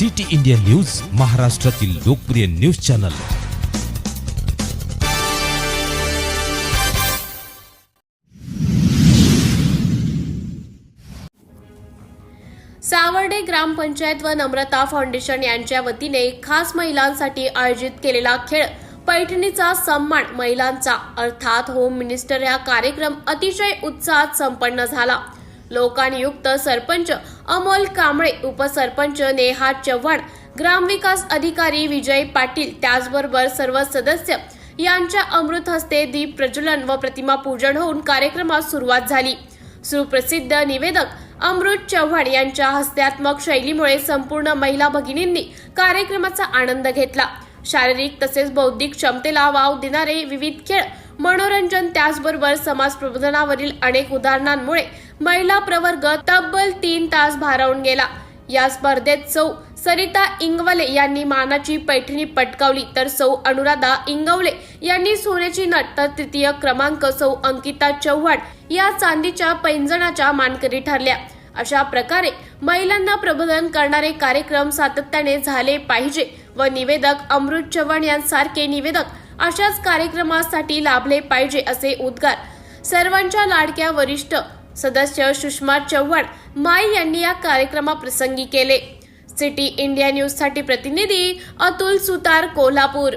City India news महाराष्ट्रातील लोकप्रिय news channel. Sawarde ग्रामपंचायत व नम्रता फाउंडेशन यांच्या वतीने खास महिलांसाठी आयोजित केलेला खेळ पैठणीचा सन्मान महिलांचा अर्थात होम मिनिस्टर हा कार्यक्रम अतिशय उत्साहात संपन्न झाला. लोकांयुक्त सरपंच अमोल कांबळे उपसरपंच नेहा चव्हाण ग्रामविकास अधिकारी विजय पाटील त्याचबरोबर सर्व सदस्य यांच्या अमृत हस्ते दीप प्रज्वलन व प्रतिमा पूजन होऊन कार्यक्रमास सुरुवात झाली. सुप्रसिद्ध निवेदक अमृत चव्हाण यांच्या हस्त्यात्मक शैलीमुळे संपूर्ण महिला भगिनींनी कार्यक्रमाचा आनंद घेतला. शारीरिक तसेच बौद्धिक क्षमतेला वाव देणारे विविध खेळ मनोरंजन त्याचबरोबर समाज प्रबोधनावरील अनेक उदाहरणांमुळे महिला प्रवर्ग तब्बल तीन तास भारावून गेला. या स्पर्धेत सौ सरिता इंगवले यांनी मानाची पैठणी पटकावली तर सौ अनुराधा इंगवले यांनी सोन्याची नट तर तृतीय क्रमांक सौ अंकिता चव्हाण या चांदीच्या पैंजणाच्या मानकरी ठरल्या. अशा प्रकारे महिलांना प्रबोधन करणारे कार्यक्रम सातत्याने झाले पाहिजे व निवेदक अमृत चव्हाण यांसारखे निवेदक अशाच कार्यक्रमासाठी लाभले पाहिजे असे उद्गार. सर्वांच्या लाडक्या वरिष्ठ सदस्य सुषमा चव्हाण माई यांनी या कार्यक्रमाप्रसंगी केले. सिटी इंडिया न्यूजसाठी प्रतिनिधी अतुल सुतार कोल्हापूर.